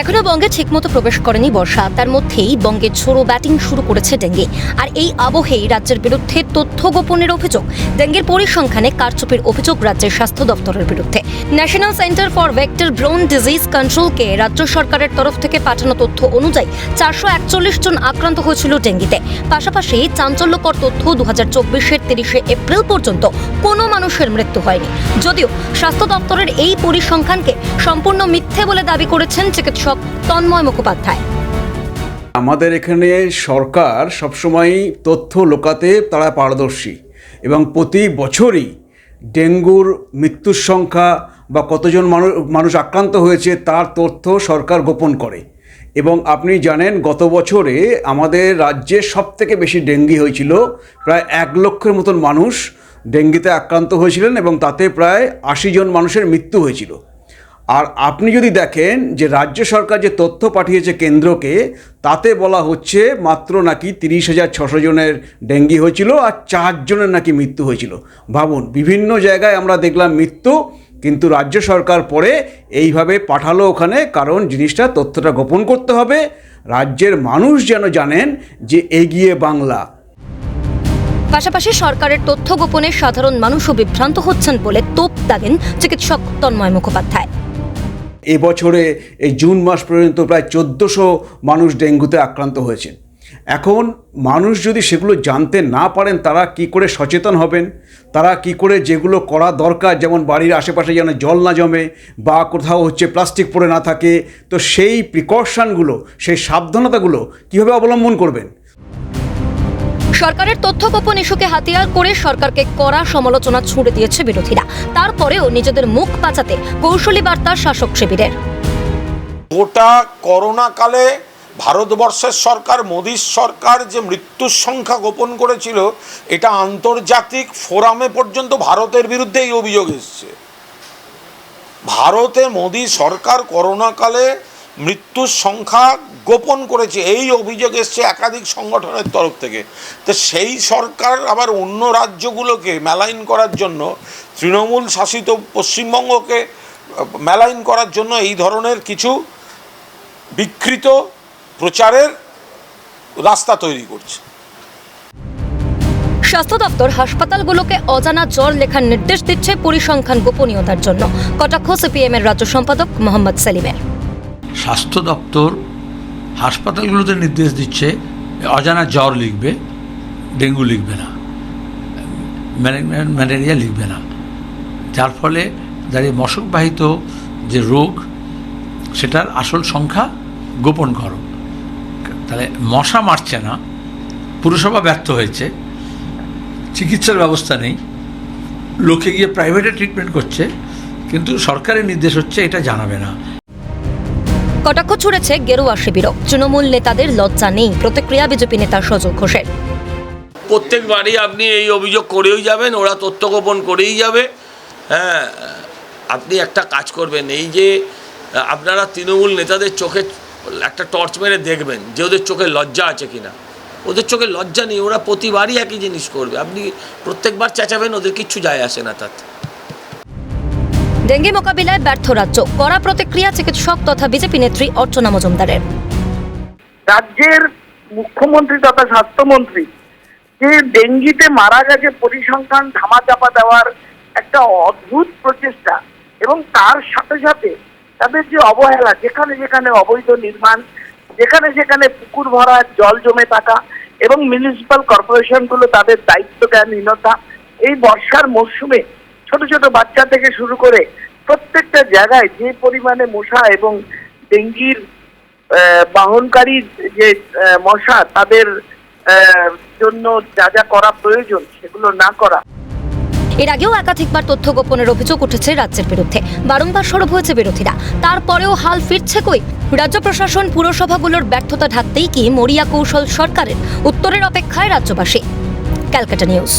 এখনও বঙ্গে ঠিকমতো প্রবেশ করেনি বর্ষা। তার মধ্যেই বঙ্গে ঝোড়ো ব্যাটিং শুরু করেছে ডেঙ্গি। আর এই আবহেই রাজ্যের বিরুদ্ধে তথ্য গোপনের অভিযোগ। ডেঙ্গির পরিসংখ্যানে কারচুপির অভিযোগ রাজ্যের স্বাস্থ্য দপ্তরের বিরুদ্ধে। National centre for vector borne disease কন্ট্রোলকে রাজ্য সরকারের তরফ থেকে পাঠানো তথ্য অনুযায়ী চারশো একচল্লিশ জন আক্রান্ত হয়েছিল ডেঙ্গিতে। পাশাপাশি চাঞ্চল্যকর তথ্য দু হাজার চব্বিশের তিরিশে এপ্রিল পর্যন্ত কোনো মানুষের মৃত্যু হয়নি। যদিও স্বাস্থ্য দপ্তরের এই পরিসংখ্যানকে সম্পূর্ণ মিথ্যে বলে দাবি করেছেন চিকিৎসক তন্ময় মুখোপাধ্যায়। আমাদের এখানে সরকার সবসময় তথ্য লোকাতে তারা পারদর্শী এবং প্রতি বছরই ডেঙ্গুর মৃত্যুর সংখ্যা বা কতজন মানুষ আক্রান্ত হয়েছে তার তথ্য সরকার গোপন করে। এবং আপনি জানেন গত বছরে আমাদের রাজ্যে সব থেকে বেশি ডেঙ্গি হয়েছিল প্রায় এক লক্ষের মতন মানুষ ডেঙ্গিতে আক্রান্ত হয়েছিলেন এবং তাতে প্রায় আশি জন মানুষের মৃত্যু হয়েছিল। আর আপনি যদি দেখেন যে রাজ্য সরকার যে তথ্য পাঠিয়েছে কেন্দ্রকে, তাতে বলা হচ্ছে মাত্র নাকি তিরিশ হাজার ছশো জনের ডেঙ্গি হয়েছিল আর চারজনের নাকি মৃত্যু হয়েছিল। ভাবুন, বিভিন্ন জায়গায় আমরা দেখলাম মৃত্যু, কিন্তু রাজ্য সরকার পরে এইভাবে পাঠালো ওখানে, কারণ জিনিসটা, তথ্যটা গোপন করতে হবে। রাজ্যের মানুষ যেন জানেন যে এগিয়ে বাংলা। পাশাপাশি সরকারের তথ্য গোপনে সাধারণ মানুষও বিভ্রান্ত হচ্ছেন বলে তোপ দাগেন চিকিৎসক তন্ময় মুখোপাধ্যায়। এবছরে এই জুন মাস পর্যন্ত প্রায় চোদ্দোশো মানুষ ডেঙ্গুতে আক্রান্ত হয়েছেন এখন মানুষ যদি সেগুলো জানতে না পারেন, তারা কি করে সচেতন হবেন? তারা কি করে যেগুলো করা দরকার, যেমন বাড়ির আশেপাশে যেন জল না জমে বা কোথাও হচ্ছে প্লাস্টিক পড়ে না থাকে, তো সেই প্রিকশনগুলো সেই সাবধানতাগুলো কীভাবে অবলম্বন করবেন? সরকারের তথ্য গোপন ইস্যুকে হাতিয়ার করে সরকারকে কড়া সমালোচনা ছুড়ে দিয়েছে বিরোধীরা। তারপরেও নিজেদের মুখ বাঁচাতে কৌশলী বার্তা শাসক শিবিরের। গোটা করোনা কালে ভারতবর্ষের সরকার, মোদীর সরকার যে মৃত্যুর সংখ্যা গোপন করেছিল, এটা আন্তর্জাতিক ফোরামে পর্যন্ত ভারতের বিরুদ্ধে এই অভিযোগ এসছে। ভারতে মোদী সরকার করোনাকালে মৃত্যুর সংখ্যা গোপন করেছে, এই অভিযোগ এসছে একাধিক সংগঠনের তরফ থেকে। তো সেই সরকার আবার অন্য রাজ্যগুলোকে মেলাইন করার জন্য, তৃণমূল শাসিত পশ্চিমবঙ্গকে মেলাইন করার জন্য এই ধরনের কিছু বিকৃত প্রচারের রাস্তা তৈরি করছে। স্বাস্থ্য দপ্তর হাসপাতালগুলোকে অজানা জ্বর লেখার নির্দেশ দিচ্ছে পরিসংখ্যান গোপনীয়তার জন্য। কটাক্ষ সিপিএম এর রাজ্য সম্পাদক মোহাম্মদ সেলিমের। স্বাস্থ্য দপ্তর হাসপাতালগুলোতে নির্দেশ দিচ্ছে, অজানা জ্বর লিখবে, ডেঙ্গু লিখবে না ম্যালেরিয়া লিখবে না। যার ফলে দাঁড়িয়ে মশকবাহিত যে রোগ, সেটার আসল সংখ্যা গোপন করো। তাহলে মশা মারছে না, পুরসভা ব্যর্থ হয়েছে, চিকিৎসার ব্যবস্থা নেই, লোকে গিয়ে প্রাইভেটে ট্রিটমেন্ট করছে, কিন্তু সরকারের নির্দেশ হচ্ছে এটা জানাবে না। কটাক্ষ ছুড়েছে গেরুয়া শিবিরও। তৃণমূল নেতাদের লজ্জা নেই, প্রতিক্রিয়া বিজেপি নেতা সজল ঘোষের। প্রত্যেকবারই আপনি এই অভিযোগ করেই যাবেন, ওরা তথ্য গোপন করেই যাবে। হ্যাঁ আপনি একটা কাজ করবেন, এই যে, আপনারা তৃণমূল নেতাদের চোখে একটা টর্চ মেরে দেখবেন যে ওদের চোখে লজ্জা আছে কিনা। ওদের চোখে লজ্জা নেই, ওরা প্রতিবারই একই জিনিস করবে। আপনি প্রত্যেকবার চেঁচাবেন, ওদের কিচ্ছু যায় আসে না তাতে। ডেঙ্গি মোকাবিলায় ব্যর্থ রাজ্য। কড়া প্রতিক্রিয়া চিকিৎসক তথা বিজেপি নেত্রী অর্চনা মজুমদারের। রাজ্যের মুখ্যমন্ত্রী তথা স্বাস্থ্যমন্ত্রী যে ডেঙ্গিতে মারা গেছে, পরিসংখ্যান ধামাচাপা দেওয়ার একটা অদ্ভুত প্রচেষ্টা এবং তার সাথে সাথে তাদের যে অবহেলা, যেখানে যেখানে অবৈধ নির্মাণ, যেখানে যেখানে পুকুর ভরা, জল জমে থাকা এবং মিউনিসিপ্যাল কর্পোরেশনগুলো তাদের দায়িত্ব জ্ঞানহীনতা এই বর্ষার মরশুমে ছোট ছোট বাচ্চা থেকে শুরু করে প্রত্যেকটা জায়গায় যে পরিমাণে মশা এবং ডেঙ্গির বাহনকারী যে মশা তাদের জন্য যা যা করা প্রয়োজন সেগুলো না করা। এর আগেও একাধিকবার তথ্য গোপনের অভিযোগ উঠেছে রাজ্যের বিরুদ্ধে। বারংবার সরব হয়েছে বিরোধীরা। তারপরেও হাল ফিরছে কই? রাজ্য প্রশাসন পুরসভাগুলোর ব্যর্থতা ঢাকতেই কি মরিয়া কৌশল সরকারের? উত্তরের অপেক্ষায় রাজ্যবাসী। Calcutta news.